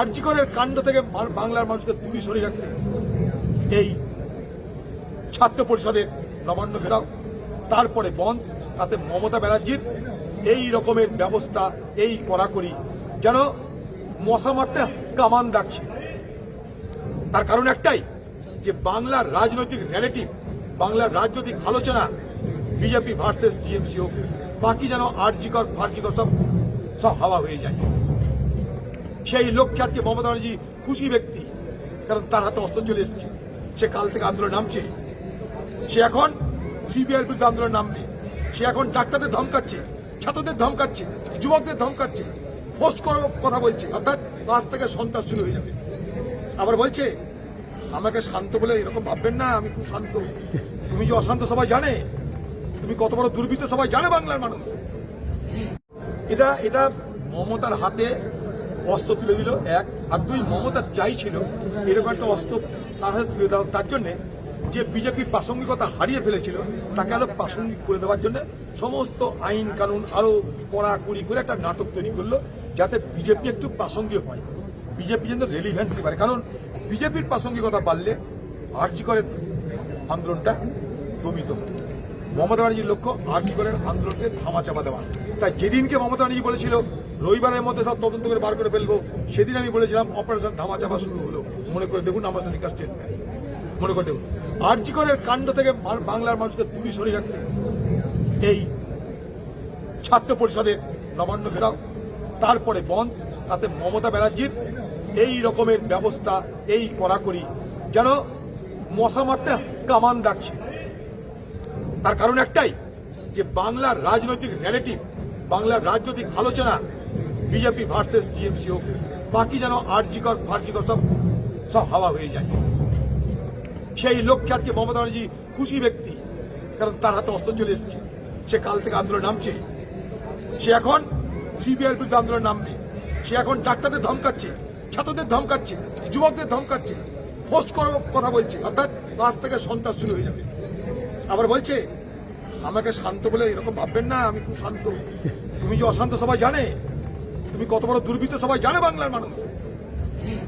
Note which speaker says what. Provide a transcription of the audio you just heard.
Speaker 1: আর্যিকরের কাণ্ড থেকে বাংলার মানুষকে দূরে সরিয়ে রাখতে এই ছাত্র পরিষদের নবান্ন ঘেরাও, তারপরে বন্ধ, তাতে মমতা ব্যানার্জির এই রকমের ব্যবস্থা, এই কড়াকড়ি যেন মশা মারতে কামান ডাকছে। তার কারণ একটাই, যে বাংলার রাজনৈতিক ন্যারেটিভ বাংলার রাজনৈতিক আলোচনা বিজেপি ভার্সেস টিএমসি হোক বাকি যেন আরজিকর ফার্জিকর সব সব হাওয়া হয়ে যায়। সেই লক্ষ্যে আজকে মমতা ব্যানার্জি খুশি ব্যক্তি। কারণ তার হাতে অস্ত্র চলে এসেছে। সে কাল থেকে আন্দোলন নামছে। সে এখন সিবিআইয়ের বিরুদ্ধে আন্দোলন নামবে। সে এখন ডাক্তারদের ধমকাচ্ছে, ছাত্রদের ধমকাচ্ছে, যুবকদের ধমকাচ্ছে পোস্ট করার কথা বলছে। অর্থাৎ আজ থেকে সন্ত্রাস শুরু হয়ে যাবে। আবার বলছে, আমাকে শান্ত বলে এরকম ভাববেন না, আমি খুব শান্ত। তুমি যে অশান্ত সবাই জানে, তুমি কত বড় দুর্বৃত্ত সবাই জানে বাংলার মানুষ। এটা এটা মমতার হাতে অস্ত্র তুলে দিল, এক। আর দুই মমতার চাইছিল এরকম একটা অস্ত্র তার হাতে তুলে দেওয়া তার জন্যে যে বিজেপি প্রাসঙ্গিকতা হারিয়ে ফেলেছিল, তাকে আরও প্রাসঙ্গিক করে দেওয়ার জন্য সমস্ত আইন কানুন আরও কড়াকড়ি করে একটা নাটক তৈরি করল, যাতে বিজেপি একটু প্রাসঙ্গিক হয়। বিজেপি যেন রেলিভেন্সি পারে। কারণ বিজেপির প্রাসঙ্গিকতা বাড়লে আর্জি করে আন্দোলনটা দমিত হবে। মমতা ব্যানার্জির লক্ষ্য আর্থিকরের আন্দোলনকে ধামাচাপা দেওয়া। তাই যেদিনকে মমতা ব্যানার্জি বলেছিল রবিবারের মধ্যে সব তদন্ত করে বার করে ফেলব। সেদিন আমি বলেছিলাম অপারেশন ধামাচাপা শুরু হলো। মনে করে দেখুন, আমার সঙ্গে স্টেটমেন্ট মনে করে দেখুন আর্যিকরের কাণ্ড থেকে বাংলার মানুষকে তুলি সরিয়ে রাখতে এই ছাত্র পরিষদের নবান্ন ঘেরাও, তারপরে বন্ধ, তাতে মমতা ব্যানার্জির এই রকমের ব্যবস্থা, এই কড়াকড়ি যেন মশা মারতে কামান ডাকছে। তার কারণ একটাই, যে বাংলার রাজনৈতিক ন্যারেটিভ বাংলার রাজনৈতিক আলোচনা বিজেপি ভার্সেস টিএমসি হোক, বাকি যেন আরজিকর, ফার্জিকর সব সব হাওয়া হয়ে যায়। সেই লক্ষ্যে আজকে মমতা ব্যানার্জি খুশি ব্যক্তি, কারণ তার হাতে অস্ত্র চলে এসেছে। সে কাল থেকে আন্দোলন নামছে। সে এখন সিবিআইয়ের বিরুদ্ধে আন্দোলন নামবে। সে এখন ডাক্তারদের ধমকাচ্ছে, ছাত্রদের ধমকাচ্ছে, যুবকদের ধমকাচ্ছে পোস্ট করার কথা বলছে, অর্থাৎ আজ থেকে সন্ত্রাস শুরু হয়ে যাবে। আবার বলছে, আমাকে শান্ত বলে এরকম ভাববেন না, আমি খুব শান্ত। তুমি যে অশান্ত সবাই জানে তুমি কত বড় দুর্বৃত্ত সবাই জানে বাংলার মানুষ।